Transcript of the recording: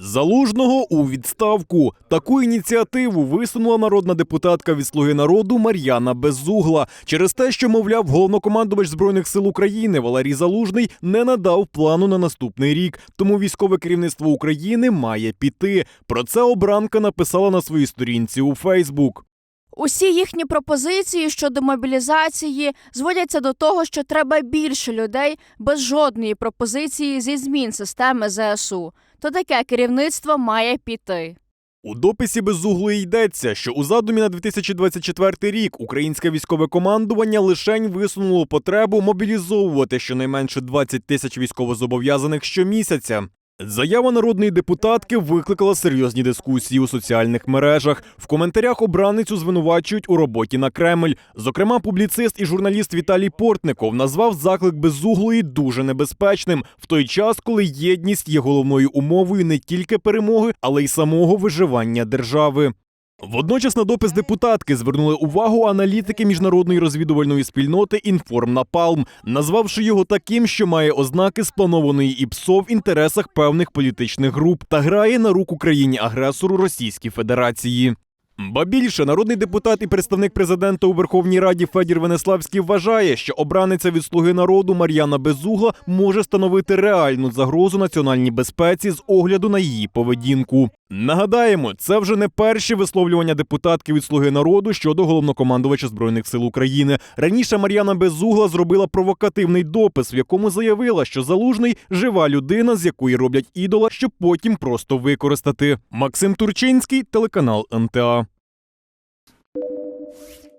Залужного у відставку. Таку ініціативу висунула народна депутатка від Слуги народу Мар'яна Безугла через те, що, мовляв, головнокомандувач збройних сил України Валерій Залужний не надав плану на наступний рік. Тому військове керівництво України має піти. Про це обранка написала на своїй сторінці у Фейсбук. Усі їхні пропозиції щодо мобілізації зводяться до того, що треба більше людей без жодної пропозиції зі змін системи ЗСУ. То таке керівництво має піти. У дописі безуглої йдеться, що у задумі на 2024 рік українське військове командування лишень висунуло потребу мобілізовувати щонайменше 20 тисяч військовозобов'язаних щомісяця. Заява народної депутатки викликала серйозні дискусії у соціальних мережах. В коментарях обраницю звинувачують у роботі на Кремль. Зокрема, публіцист і журналіст Віталій Портников назвав заклик безуглої дуже небезпечним в той час, коли єдність є головною умовою не тільки перемоги, але й самого виживання держави. Водночас на допис депутатки звернули увагу аналітики міжнародної розвідувальної спільноти Інформнапалм, назвавши його таким, що має ознаки спланованої ІПСО в інтересах певних політичних груп та грає на руку країні-агресору Російській Федерації. Ба більше народний депутат і представник президента у Верховній Раді Федір Венеславський вважає, що обраниця від слуги народу Мар'яна Безугла може становити реальну загрозу національній безпеці з огляду на її поведінку. Нагадаємо, це вже не перші висловлювання депутатки від слуги народу щодо головнокомандувача збройних сил України. Раніше Мар'яна Безугла зробила провокативний допис, в якому заявила, що залужний жива людина, з якої роблять ідола, щоб потім просто використати. Максим Турчинський, телеканал НТА. Thank you.